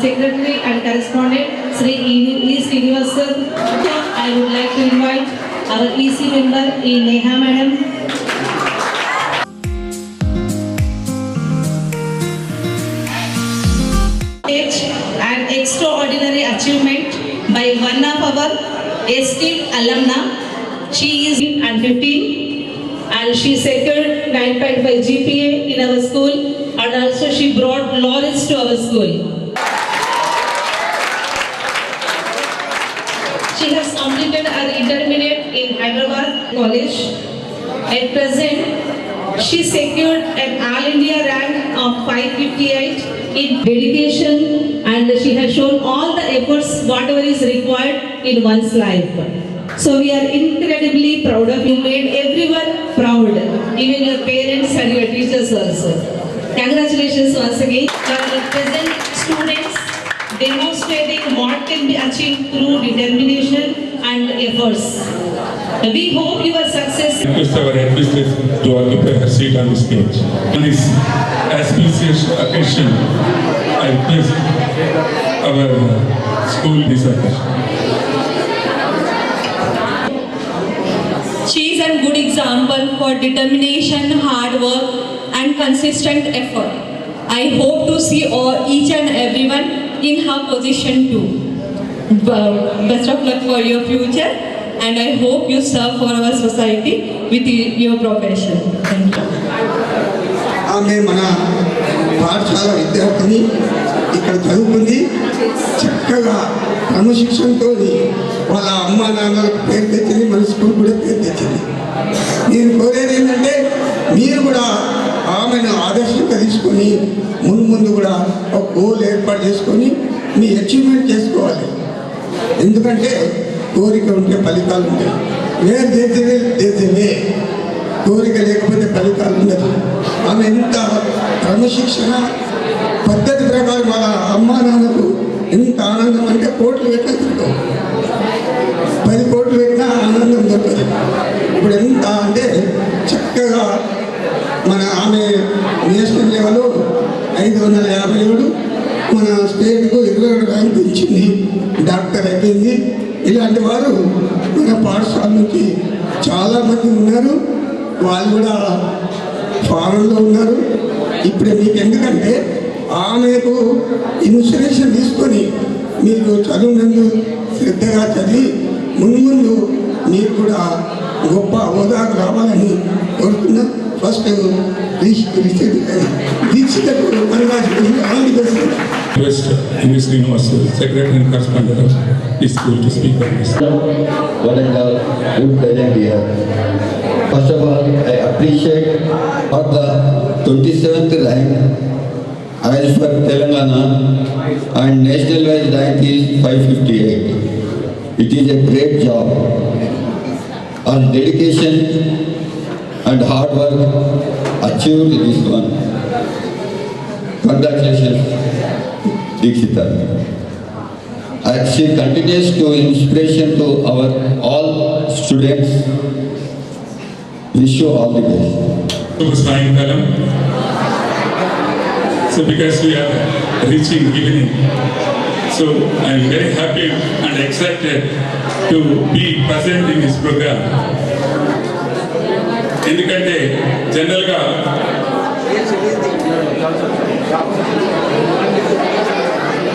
secretary and correspondent Sri E. E. Srinivas I would like to invite our EC member E. Neha Madam. And extraordinary achievement by one of our esteemed alumna. She is and 15 and she secured 9.5 GPA in our school and also she brought laurels to our school. She has completed her intermediate in Hyderabad College. At present, she secured an All India rank of 558 in dedication and she has shown all the efforts whatever is required in one's life. So we are incredibly proud of you, made everyone proud, even your parents and your teachers also. Congratulations once again. Your present students demonstrating what can be achieved through determination and efforts. We hope your success request our administration to occupy her seat on the stage. On this auspicious occasion, I request our school designer. She is a good example for determination, hard work, and consistent effort. I hope to see all, each and everyone in her position too. Best of luck for your future, and I hope you serve for our society with your profession. Thank you. ఆమె మన పాఠశాల విద్యార్థిని ఇక్కడ చదువుకుంది చక్కగా క్రమశిక్షణతో వాళ్ళ అమ్మ నాన్నలకు పేరు తెచ్చింది మన స్కూల్ కూడా పేరు తెచ్చింది నేను కోరేది ఏంటంటే మీరు కూడా ఆమెను ఆదర్శంగా తీసుకొని ముందు ముందు కూడా ఒక గోల్ ఏర్పాటు చేసుకొని మీ అచీవ్మెంట్ చేసుకోవాలి ఎందుకంటే కోరిక ఉంటే ఫలితాలు ఉంటాయి వేరు చేసేదే చేసేదే. కోరిక లేకపోతే ఫలితాలు ఉండదు. ఆమె ఎంత క్రమశిక్షణ పద్ధతి ప్రకారం వాళ్ళ అమ్మా నాన్నకు ఎంత ఆనందం అంటే కోట్లు పెట్టదు పది కోట్లు పెట్టినా ఆనందం దొరకదు. ఇప్పుడు ఎంత అంటే చక్కగా మన ఆమె నేషనల్ లెవెల్ ఐదు వందల యాభై ఏడు మన స్టేట్కు ఇరవై ఏడు ర్యాంక్ ఇచ్చింది డాక్టర్ అయిపోయింది. ఇలాంటి వారు మన పాఠశాల నుంచి చాలామంది ఉన్నారు. వాళ్ళు కూడా ఫారెన్లో ఉన్నారు. ఇప్పుడు మీకు ఎందుకంటే ఆమెకు ఇన్స్పిరేషన్ తీసుకొని మీరు చదువునందు శ్రద్ధగా చదివి ముందు ముందు మీరు కూడా గొప్ప హోదాకు రావాలని కోరుతున్నాను ಫಸ್ಟ್ ದೇಶ Dikshita Request Henry Srinivas, Secretary and Correspondent of this school, to speak on this. What a good present here. First of all, I appreciate for the 27th rank as for Telangana and national wise rank is 558. It is a great job. Our dedication and hard work achieved this one. Congratulations, Dikshita. As she continues to inspiration to our all students, wish you all the best. So because we are reaching evening, so I am very happy and excited to be present in this program. ఎందుకంటే జనరల్గా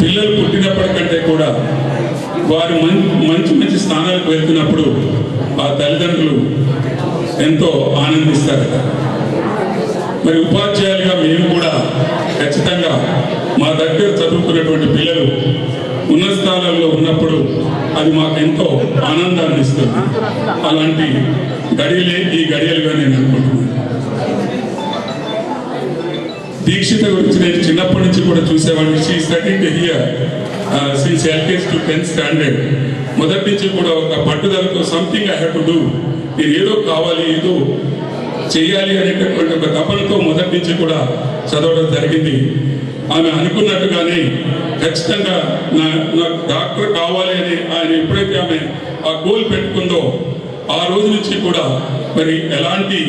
పిల్లలు పుట్టినప్పటికంటే కూడా వారు మం- మంచి మంచి స్థానాలకు వెళ్తున్నప్పుడు ఆ తల్లిదండ్రులు ఎంతో ఆనందిస్తారు. మరి ఉపాధ్యాయులుగా మేము కూడా ఖచ్చితంగా మా దగ్గర చదువుకున్నటువంటి పిల్లలు ఉన్న స్థానాల్లో ఉన్నప్పుడు అది మాకు ఎంతో ఆనందాన్ని ఇస్తుంది. అలాంటి గడియలే ఈ గడియలుగా నేను అనుకుంటున్నాను. దీక్షిత గురించి నేను చిన్నప్పటి నుంచి కూడా చూసేవాడిని. She second here since LKG to tenth standard మొదటి నుంచి కూడా ఒక పట్టుదలతో something I have to do నేను ఏదో కావాలి ఏదో చేయాలి అనేటటువంటి ఒక తపనతో మొదటి నుంచి కూడా చదవడం జరిగింది. ఆమె అనుకున్నట్టుగానే ఖచ్చితంగా నా నాకు డాక్టర్ కావాలి అని ఆయన ఎప్పుడైతే ఆమె ఆ గోల్ పెట్టుకుందో ఆ రోజు నుంచి కూడా మరి ఎలాంటి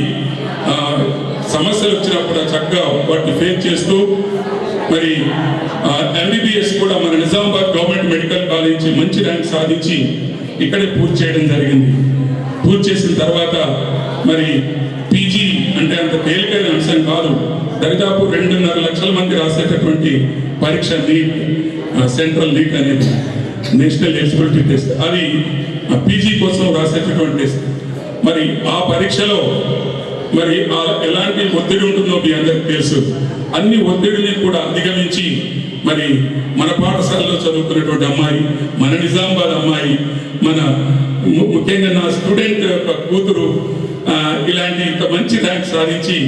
సమస్యలు వచ్చినా కూడా చక్కగా వాటిని ఫేస్ చేస్తూ మరి ఎంబీబీఎస్ కూడా మన నిజామాబాద్ గవర్నమెంట్ మెడికల్ కాలేజ్ మంచి ర్యాంక్ సాధించి ఇక్కడే పూర్తి చేయడం జరిగింది. పూర్తి చేసిన తర్వాత మరి పీజీ అంటే అంత తేలికైన అంశం కాదు. దరిదాపు రెండున్నర లక్షల మంది రాసేటటువంటి పరీక్ష నీట్ సెంట్రల్ నీట్ అనేది నేషనల్ ఎలిజిబిలిటీ టెస్ట్ అది పీజీ కోసం రాసేటటువంటి టెస్ట్ మరి ఆ పరీక్షలో మరి ఆ ఎలాంటి ఒత్తిడి ఉంటుందో మీ అందరికి తెలుసు. అన్ని ఒత్తిడిని కూడా అధిగమించి మరి మన పాఠశాలలో చదువుకున్నటువంటి అమ్మాయి మన నిజామాబాద్ అమ్మాయి మన ముఖ్యంగా నా స్టూడెంట్ యొక్క కూతురు ఇలాంటి ఇంత మంచి ర్యాంక్ సాధించి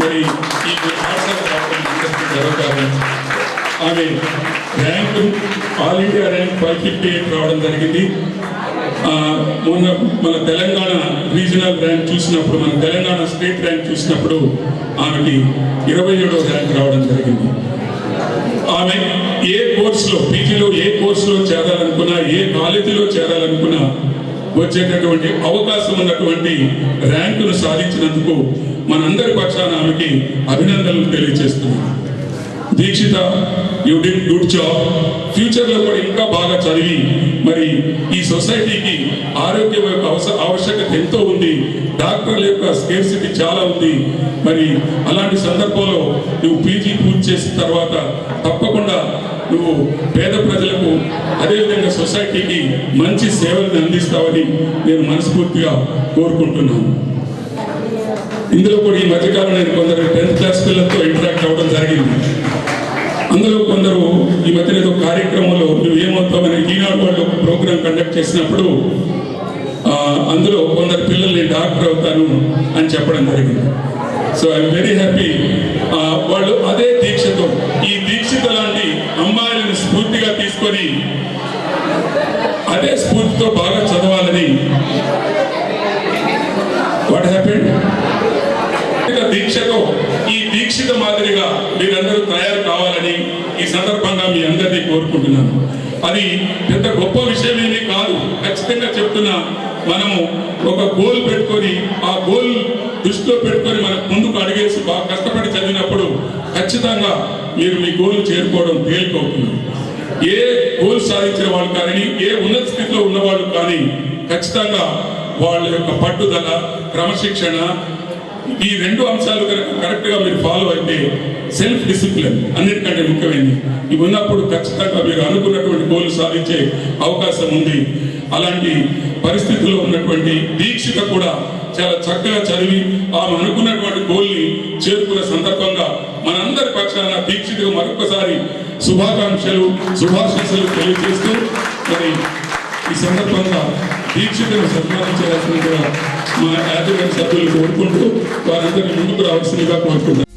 మరి ఈ పాఠశాల ఆమె rank all India rank five fifty eight రావడం జరిగింది. మొన్న మన తెలంగాణ రీజనల్ ర్యాంక్ చూసినప్పుడు మన తెలంగాణ స్టేట్ ర్యాంక్ చూసినప్పుడు ఆమెకి ఇరవై ఏడో ర్యాంక్ రావడం జరిగింది. ఆమె ఏ కోర్సులో పీజీలో ఏ కోర్సులో చేరాలనుకున్నా ఏ కాలేజీలో చేరాలనుకున్నా వచ్చేటటువంటి అవకాశం ఉన్నటువంటి ర్యాంకును సాధించినందుకు మనందరి పక్షాన ఆమెకి అభినందనలు తెలియజేస్తున్నాను. Dikshitha you did good job ఫ్యూచర్లో కూడా ఇంకా బాగా చదివి మరి ఈ సొసైటీకి ఆరోగ్యం యొక్క ఆవశ్యకత ఎంతో ఉంది. డాక్టర్ల యొక్క స్కేర్సిటీ చాలా ఉంది. మరి అలాంటి సందర్భంలో నువ్వు పీజీ పూర్తి చేసిన తర్వాత తప్పకుండా నువ్వు పేద ప్రజలకు అదేవిధంగా సొసైటీకి మంచి సేవలను అందిస్తావని నేను మనస్ఫూర్తిగా కోరుకుంటున్నాను. ఇందులో కూడా ఈ మధ్యకాలం నేను కొందరు టెన్త్ క్లాస్ పిల్లలతో ఇంటరాక్ట్ అవ్వడం జరిగింది. అందులో కొందరు ఈ మధ్యన ఏదో కార్యక్రమంలో నువ్వు ఏమవుతామని ఈనాడు వాళ్ళు ఒక ప్రోగ్రామ్ కండక్ట్ చేసినప్పుడు అందులో కొందరు పిల్లలు నేను డాక్టర్ అవుతాను అని చెప్పడం జరిగింది. So I'm very happy. వాళ్ళు అదే దీక్షతో ఈ దీక్షిత లాంటి అమ్మాయిలను స్ఫూర్తిగా తీసుకొని అదే స్ఫూర్తితో బాగా చదవాలని. వాట్ హ్యాపెండ్ ఇక దీక్షతో ఈ దీక్షిత మాత్రం మీరందరూ తయారు కావాలని ఈ సందర్భంగా మీ అందరినీ కోరుకుంటున్నాను. అది పెద్ద గొప్ప విషయమేమీ కాదు. ఖచ్చితంగా చెప్తున్నా మనము ఒక గోల్ పెట్టుకొని ఆ గోల్ దృష్టిలో పెట్టుకొని మనకు ముందుకు అడిగేసి బాగా కష్టపడి చదివినప్పుడు ఖచ్చితంగా మీరు మీ గోల్ చేరుకోవడం తేలికవుతుంది ఏ గోల్ సాధించిన వాళ్ళు కానీ ఏ ఉన్నత స్థితిలో ఉన్నవాళ్ళు కానీ ఖచ్చితంగా వాళ్ళ యొక్క పట్టుదల క్రమశిక్షణ ఈ రెండు అంశాలు కనుక కరెక్ట్గా మీరు ఫాలో అయితే సెల్ఫ్ డిసిప్లిన్ అన్నిటికంటే ముఖ్యమైనది. ఇవి ఉన్నప్పుడు ఖచ్చితంగా మీరు అనుకున్నటువంటి గోల్ సాధించే అవకాశం ఉంది. అలాంటి పరిస్థితుల్లో ఉన్నటువంటి దీక్షిత కూడా చాలా చక్కగా చదివి ఆమె అనుకున్నటువంటి గోల్ని చేరుకున్న సందర్భంగా మనందరి పక్షాన దీక్షితకు మరొకసారి శుభాకాంక్షలు శుభాశీస్సులు తెలియజేస్తూ మరి ఈ సందర్భంగా దీక్షితులను సన్మానించాల్సిందిగా మా యాజమాన్య సభ్యులు కోరుకుంటూ వారందరినీ ముందుకు రావాల్సిందిగా కోరుకుంటున్నాను.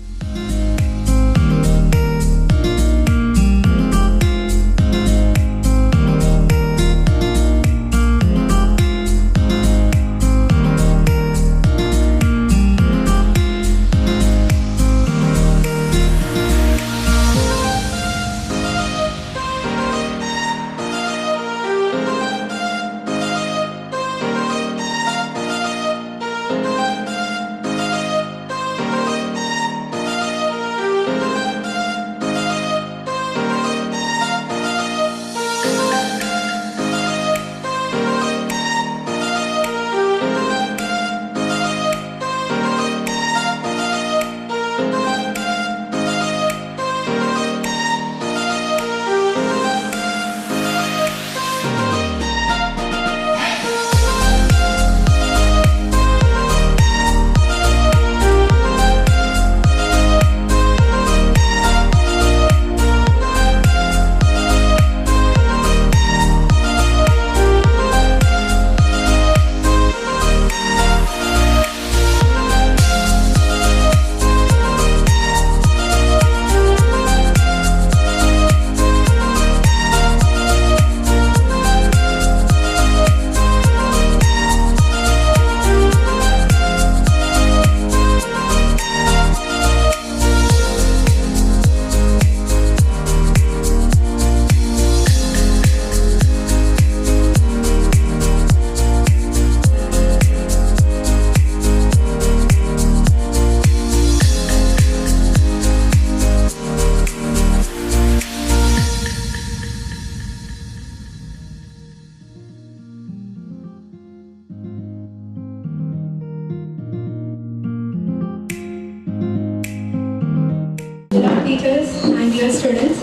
Dear students.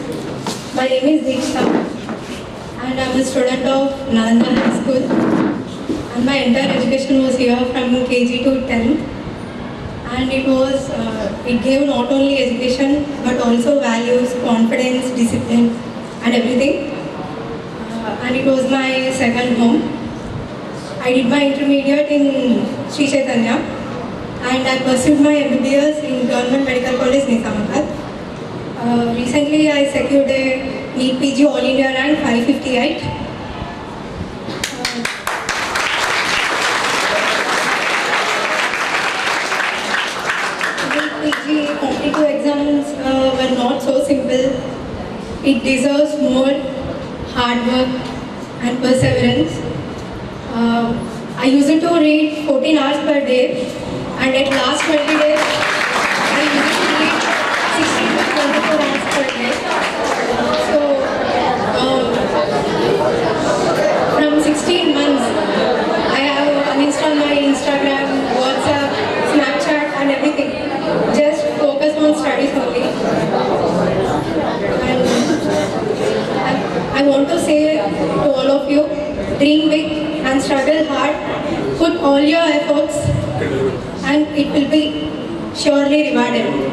My name is Deeksha and I'm a student of Nalanda High School. And my entire education was here from KG to 10th. And it was, uh, it gave not only education but also values, confidence, discipline and everything. Uh, and it was my second home. I did my intermediate in Sri Chaitanya and I pursued my MBBS in Government Medical College, Nizamabad. Uh, recently, I secured a NEET All India rank 558. Uh, competitive exams uh, were not so simple. It deserves more hard work and perseverance. Uh, I used to read 14 hours per day, and at last 20 days, I used to read 16 to 24 hours per day. So, um, from 16 months, I have uninstalled my Instagram, WhatsApp, Snapchat, and everything. Just focus on studies only. And I, want to say to all of you, dream big and struggle hard. Put all your efforts and it will be surely rewarded.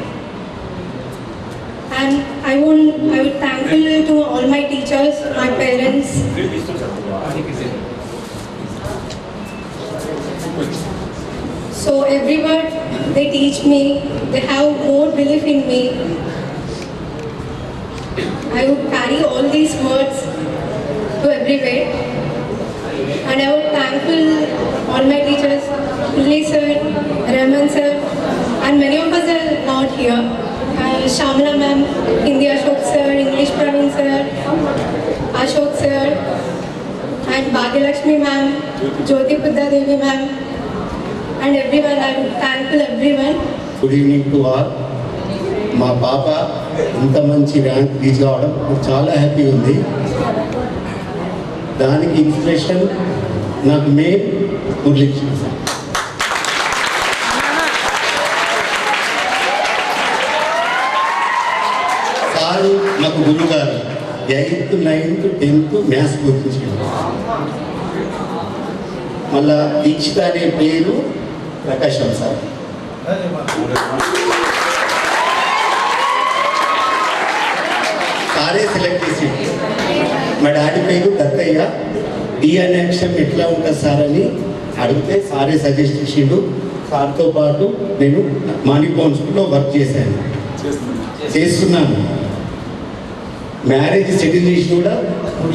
And I want, I would thankful to all my teachers, my parents, So every word they teach me, they have more belief in me. I would carry all these words to everywhere. And I would thankful all my teachers, Pillai sir, sir, and many of us are not here. Uh, Shamla ma'am, Hindi Ashok sir, English Praveen sir, Ashok sir, and Bhagyalakshmi ma'am, Jyoti Pudda Devi ma'am, and everyone I thankful everyone good evening to all మా పాప ఇంత మంచి rank reach కావడం చాలా happy ఉంది. దానికి inspiration నాకు main Muralikrishna sir. Sir నాకు గురువు గారు ఎయిత్ నైన్త్ టెన్త్ మ్యాథ్స్ గురించి మళ్ళా దీక్షిత అనే పేరు ప్రకాశం సార్. సారే సెలెక్ట్ చేసి మా డాడీ పేరు దత్తయ్య. డి అనే అక్షరం ఎట్లా ఉంటుంది సార్ అని అడిగితే సారే సజెస్ట్ చేసిండు. సార్తో పాటు నేను మాణికోన్ స్కూల్లో వర్క్ చేశాను. చేస్తున్నాను. మ్యారేజ్ సెటిల్ చేసి కూడా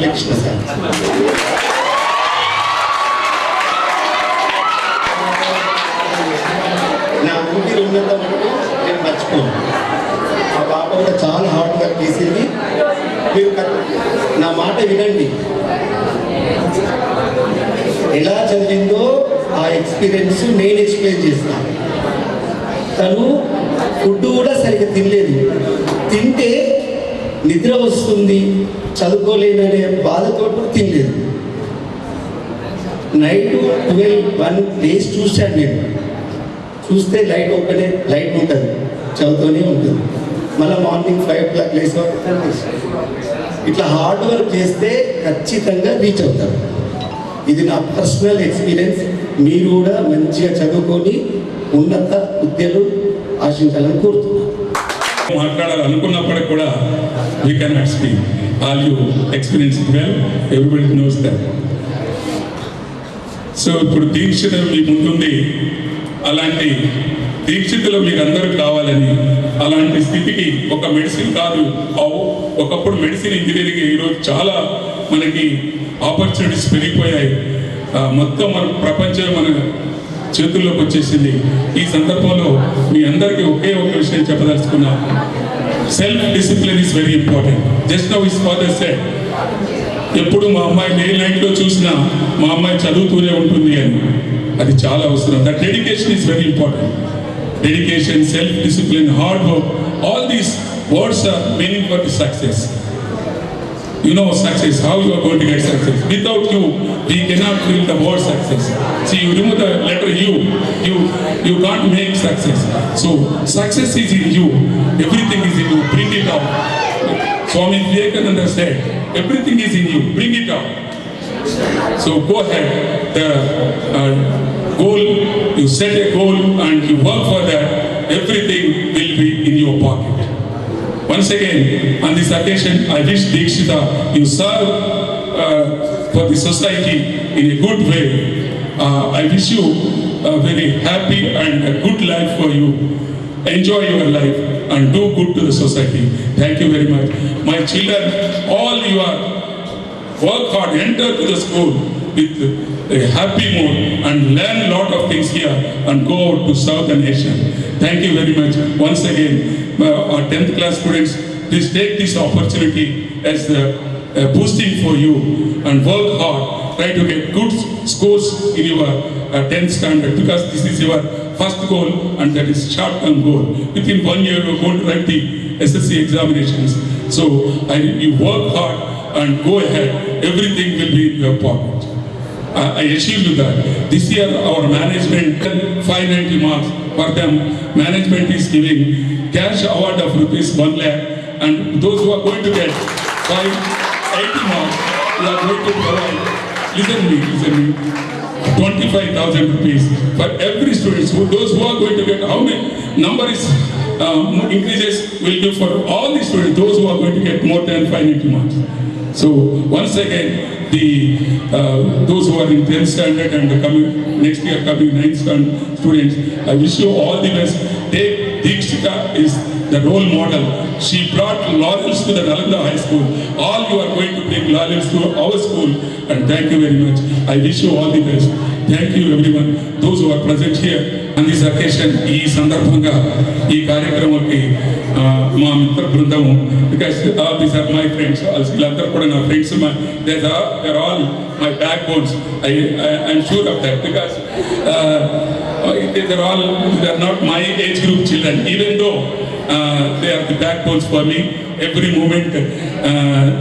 లక్ష్మ సార్ నా ఊపిరి ఉన్నంత వరకు నేను మర్చిపోను మా పాప కూడా చాలా హార్డ్ వర్క్ చేసింది మీరు కట్- నా మాట వినండి. ఎలా చదివిందో ఆ ఎక్స్పీరియన్స్ నేను ఎక్స్ప్లెయిన్ చేస్తాను తను ఫుడ్ కూడా సరిగ్గా తినలేదు. తింటే నిద్ర వస్తుంది చదువుకోలేననే బాధతో తినలేదు. నైట్ ట్వెల్వ్ వన్ డేస్ చూశాను నేను. చూస్తే లైట్ ఒకటే లైట్ ఉంటుంది చదువుతూనే ఉంటుంది. మళ్ళీ మార్నింగ్ ఫైవ్ ఓ క్లాక్ లేసి ఇట్లా హార్డ్ వర్క్ చేస్తే ఖచ్చితంగా రీచ్ అవుతారు. ఇది నా పర్సనల్ ఎక్స్పీరియన్స్ మీరు కూడా మంచిగా చదువుకొని ఉన్నత విద్యలు ఆశించాలని కోరుతున్నాను. మాట్లాడాలనుకున్నప్పటికి కూడా you can not speak all you experience well everybody knows that so ఇప్పుడు దీక్ష మీ ముందుంది అలాంటి దీక్షితులు మీకు కావాలని అలాంటి స్థితికి ఒక మెడిసిన్ కాదు. అవు- ఒకప్పుడు మెడిసిన్ ఇంజనీరింగ్ ఈరోజు చాలా మనకి ఆపర్చునిటీస్ పెరిగిపోయాయి. మొత్తం మన ప్రపంచం మన చేతుల్లోకి వచ్చేసింది. ఈ సందర్భంలో మీ అందరికీ ఒకే ఒక విషయం చెప్పదలుచుకున్నా. Self discipline is very important just now is father set ఎప్పుడు మా అమ్మాయి ఏ లైన్లో చూసినా మా అమ్మాయి చదువుతూనే ఉంటుంది అని. అది చాలా అవసరం. That dedication is very important dedication, self-discipline, hard work, all these words are meaning for success. You know success, how you are going to get success. Without you, we cannot feel the word success. See, you remove the letter U, you, you can't make success. So, success is in you. Everything is in you. Bring it out. Swami Vivekananda said, everything is in you. Bring it out. So, go ahead. The, uh, goal, you set a goal and you work for that, everything will be in your pocket. Once again, on this occasion, I wish Dikshita, you serve uh, for the society in a good way. Uh, I wish you a very happy and a good life for you. Enjoy your life and do good to the society. Thank you very much. My children, all you are work hard, enter to the school with a happy mood and learn a lot of things here and go out to serve the nation. Thank you very much. Once again, uh, our 10th class students, please take this opportunity as the uh, boosting for you and work hard. Try to get good scores in your uh, 10th standard because this is your first goal and that is short-term goal. Within one year, you're going to write the SSC examinations. So I, you work hard and go ahead, everything will be in your pocket. I achieved that this year our management 590 marks for them. Management is giving cash award of rupees 1 lakh and those who are going to get 580 marks, are going to provide, listen me, listen me, 25,000 rupees for every student. So those who are going to get, how many number is um, increases will be for all the students, those who are going to get more than 580 marks. So once again, the uh, those who are in 10th standard and coming next year coming 9th standard students, I wish you all the best. Take Dikshita is the role model. She brought laurels to the Nalanda High School. All you are going to bring laurels to our school, and thank you very much. I wish you all the best. Thank you everyone. Those who are present here on this occasion, ఈ సందర్భంగా ఈ కార్యక్రమానికి ఆ, మా మిత్ర బృందం because these are my friends వీళ్ళందరూ కూడా నా friends they're all my back bones I I'm sure of that because they're all they're not my age group children even though uh, they are the backbones for me every moment uh,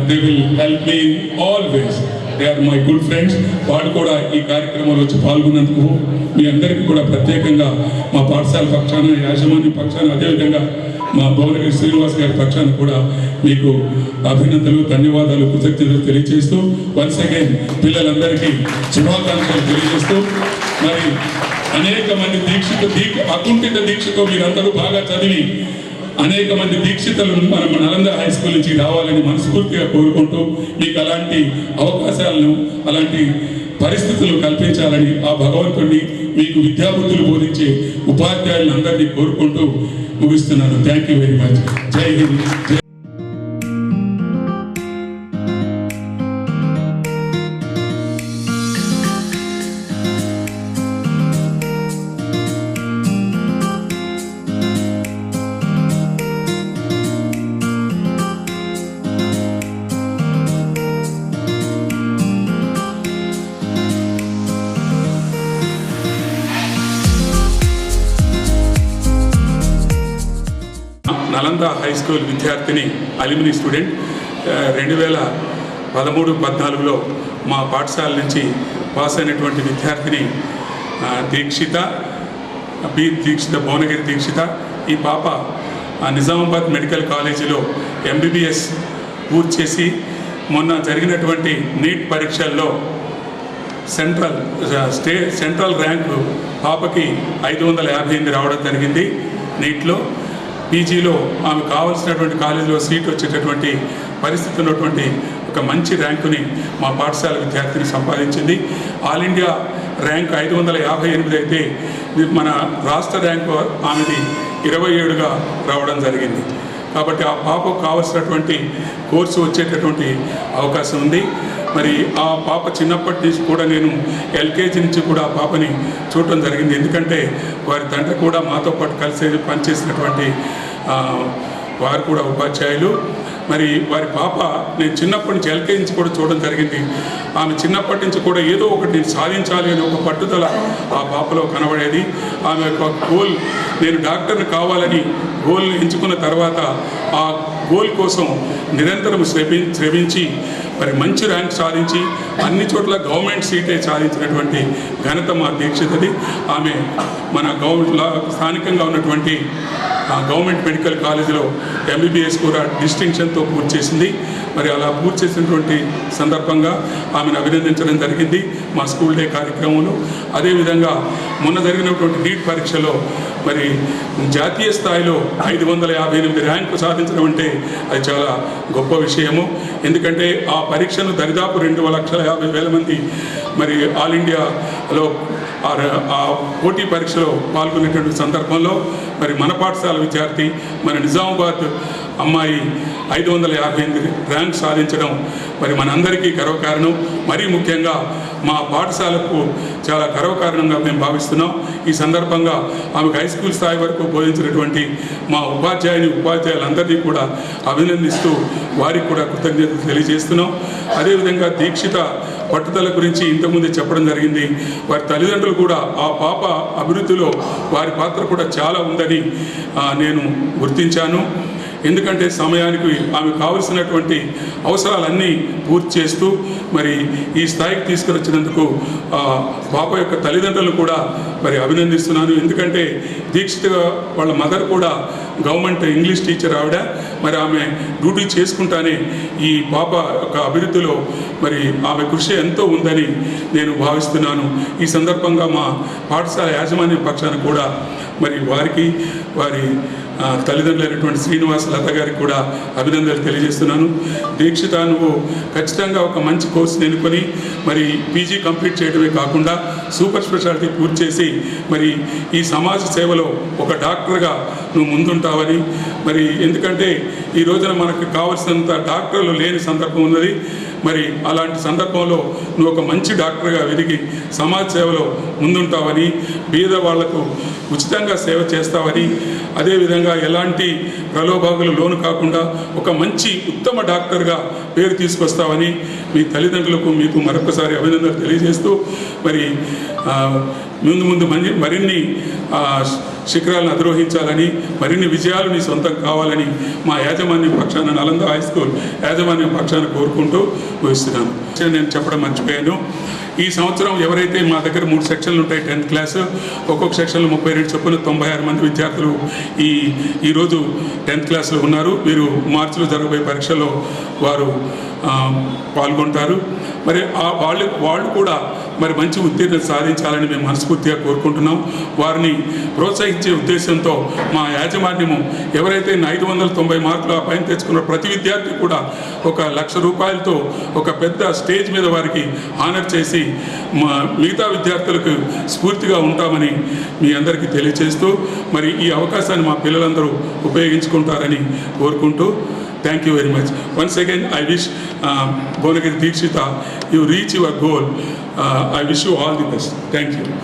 they will help me always they are my good friends వాళ్ళు కూడా ఈ కార్యక్రమంలో వచ్చి పాల్గొన్నందుకు మీ అందరికీ కూడా ప్రత్యేకంగా మా పాఠశాల పక్షాన యాజమాన్య పక్షాన అదేవిధంగా మా భువనగిరి శ్రీనివాస్ గారి పక్షాన కూడా మీకు అభినందనలు ధన్యవాదాలు కృతజ్ఞతలు తెలియజేస్తూ వన్స్ అగైన్ పిల్లలందరికీ శుభాకాంక్షలు తెలియజేస్తూ మరి అనేక మంది దీక్షిత దీక్ష అకుంఠిత దీక్షతో మీరందరూ బాగా చదివి అనేక మంది దీక్షితులు మన నలంద హై స్కూల్ నుంచి రావాలని మనస్ఫూర్తిగా కోరుకుంటూ మీకు అలాంటి అవకాశాలను అలాంటి పరిస్థితులు కల్పించాలని ఆ భగవంతుడిని మీకు విద్యాబుద్ధులు బోధించే ఉపాధ్యాయులందరినీ కోరుకుంటూ ముగిస్తున్నాను. థ్యాంక్ యూ వెరీ మచ్ జై హింద్ జై విద్యార్థిని అలిమిని స్టూడెంట్ రెండు వేల పదమూడు పద్నాలుగులో మా పాఠశాల నుంచి పాస్ అయినటువంటి విద్యార్థిని దీక్షిత బి దీక్షిత భువనగిరి దీక్షిత ఈ పాప నిజామాబాద్ మెడికల్ కాలేజీలో ఎంబీబీఎస్ పూర్తి చేసి మొన్న జరిగినటువంటి నీట్ పరీక్షల్లో సెంట్రల్ స్టే సెంట్రల్ ర్యాంకు పాపకి ఐదు వందల యాభై ఎనిమిది రావడం జరిగింది నీట్లో. పీజీలో ఆమె కావాల్సినటువంటి కాలేజీలో సీట్ వచ్చేటటువంటి పరిస్థితి ఉన్నటువంటి ఒక మంచి ర్యాంకుని మా పాఠశాల విద్యార్థిని సంపాదించింది. ఆల్ ఇండియా ర్యాంక్ ఐదు వందల యాభై ఎనిమిది అయితే మన రాష్ట్ర ర్యాంకు ఆమెది ఇరవై ఏడుగా రావడం జరిగింది. కాబట్టి ఆ పాపకు కావలసినటువంటి కోర్సు వచ్చేటటువంటి అవకాశం ఉంది. మరి ఆ పాప చిన్నప్పటి నుంచి కూడా నేను ఎల్కేజీ నుంచి కూడా ఆ పాపని చూడటం జరిగింది. ఎందుకంటే వారి తండ్రి కూడా మాతో పాటు కలిసి పనిచేసినటువంటి వారు కూడా ఉపాధ్యాయులు. మరి వారి పాప నేను చిన్నప్పటి నుంచి ఎల్కేజీ నుంచి కూడా చూడడం జరిగింది. ఆమె చిన్నప్పటి నుంచి కూడా ఏదో ఒకటి నేను సాధించాలి అనే ఒక పట్టుదల ఆ పాపలో కనబడేది. ఆమె యొక్క గోల్ నేను డాక్టర్ని కావాలని గోల్ని ఎంచుకున్న తర్వాత ఆ గోల్ కోసం నిరంతరం శ్రమి శ్రమించి మరి మంచి ర్యాంక్ సాధించి అన్ని చోట్ల గవర్నమెంట్ సీటే సాధించినటువంటి ఘనత మా దీక్షితది. ఆమె మన గవర్నమెంట్ స్థానికంగా ఉన్నటువంటి ఆ గవర్నమెంట్ మెడికల్ కాలేజీలో ఎంబీబీఎస్ కూడా డిస్టింక్షన్తో పూర్తి చేసింది. మరి అలా పూర్తి చేసినటువంటి సందర్భంగా ఆమెను అభినందించడం జరిగింది మా స్కూల్ డే కార్యక్రమంలో. అదేవిధంగా మొన్న జరిగినటువంటి నీట్ పరీక్షలో మరి జాతీయ స్థాయిలో ఐదు వందల యాభై ఎనిమిది ర్యాంకు సాధించడం అంటే అది చాలా గొప్ప విషయము. ఎందుకంటే ఆ పరీక్షను దరిదాపు రెండు లక్షల యాభై వేల మంది మరి ఆల్ ఇండియాలో ఆ పోటీ పరీక్షలో పాల్గొనేటువంటి సందర్భంలో మరి మన పాఠశాల విద్యార్థి మన నిజామాబాద్ అమ్మాయి ఐదు వందల యాభై ఎనిమిది ర్యాంక్ సాధించడం మరి మనందరికీ గర్వకారణం. మరీ ముఖ్యంగా మా పాఠశాలకు చాలా గర్వకారణంగా మేము భావిస్తున్నాం. ఈ సందర్భంగా ఆమెకు హై స్కూల్ స్థాయి వరకు బోధించినటువంటి మా ఉపాధ్యాయుని ఉపాధ్యాయులందరినీ కూడా అభినందిస్తూ వారికి కూడా కృతజ్ఞతలు తెలియజేస్తున్నాం. అదేవిధంగా దీక్షిత పట్టుదల గురించి ఇంతకుముందే చెప్పడం జరిగింది. వారి తల్లిదండ్రులు కూడా ఆ పాప అభివృద్ధిలో వారి పాత్ర కూడా చాలా ఉందని నేను గుర్తించాను. ఎందుకంటే సమయానికి ఆమె కావలసినటువంటి అవసరాలన్నీ పూర్తి చేస్తూ మరి ఈ స్థాయికి తీసుకువచ్చినందుకు ఆ పాప యొక్క తల్లిదండ్రులు కూడా మరి అభినందిస్తున్నాను. ఎందుకంటే దీక్షిత వాళ్ళ మదర్ కూడా గవర్నమెంట్ ఇంగ్లీష్ టీచర్ ఆవిడ. మరి ఆమె డ్యూటీ చేసుకుంటానే ఈ పాప యొక్క అభివృద్ధిలో మరి ఆమె కృషి ఎంతో ఉందని నేను భావిస్తున్నాను. ఈ సందర్భంగా మా పాఠశాల యాజమాన్య పక్షాన కూడా మరి వారికి వారి తల్లిదండ్రులైనటువంటి శ్రీనివాస లత గారికి కూడా అభినందనలు తెలియజేస్తున్నాను. దీక్షిత నువ్వు ఖచ్చితంగా ఒక మంచి కోర్సుని ఎన్నుకొని మరి పీజీ కంప్లీట్ చేయడమే కాకుండా సూపర్ స్పెషాలిటీ పూర్తి చేసి మరి ఈ సమాజ సేవలో ఒక డాక్టర్గా నువ్వు ముందుంటావని మరి ఎందుకంటే ఈ రోజున మనకు కావలసినంత డాక్టర్లు లేని సందర్భం ఉన్నది. మరి అలాంటి సందర్భంలో నువ్వు ఒక మంచి డాక్టర్గా వెలిగి సమాజ సేవలో ముందుంటావని బీద వాళ్ళకు ఉచితంగా సేవ చేస్తావని అదేవిధంగా ఎలాంటి ప్రలోభాగులు లోను కాకుండా ఒక మంచి ఉత్తమ డాక్టర్గా పేరు తీసుకొస్తావని మీ తల్లిదండ్రులకు మీకు మరొకసారి అభినందనలు తెలియజేస్తూ మరి ముందు ముందు మరి మరిన్ని శిఖరాలను అధిరోహించాలని మరిన్ని విజయాలు నీ సొంతం కావాలని మా యాజమాన్యం పక్షాన నలంద హై స్కూల్ యాజమాన్యం పక్షాన కోరుకుంటూ ముగిస్తున్నాను. నేను చెప్పడం మర్చిపోయాను. ఈ సంవత్సరం ఎవరైతే మా దగ్గర మూడు సెక్షన్లు ఉంటాయి టెన్త్ క్లాస్ ఒక్కొక్క సెక్షన్లో ముప్పై రెండు చొప్పున తొంభై ఆరు మంది విద్యార్థులు ఈ ఈరోజు టెన్త్ క్లాస్లో ఉన్నారు. వీరు మార్చిలో జరగబోయే పరీక్షలో వారు పాల్గొంటారు. మరి ఆ వాళ్ళు వాళ్ళు కూడా మరి మంచి ఉత్తీర్ణత సాధించాలని మేము మనస్ఫూర్తిగా కోరుకుంటున్నాం. వారిని ప్రోత్సహించే ఉద్దేశంతో మా యాజమాన్యము ఎవరైతే ఐదు వందల తొంభై మార్కులు ఆ పైన తెచ్చుకున్న ప్రతి విద్యార్థి కూడా ఒక లక్ష రూపాయలతో ఒక పెద్ద స్టేజ్ మీద వారికి ఆనర్ చేసి మా మిగతా విద్యార్థులకు స్ఫూర్తిగా ఉంటామని మీ అందరికీ తెలియజేస్తూ మరి ఈ అవకాశాన్ని మా పిల్లలందరూ ఉపయోగించుకుంటారని కోరుకుంటూ Thank you very much. Once again, I wish um, Bonagiri Dikshita, you reach your goal. Uh, I wish you all the best. Thank you.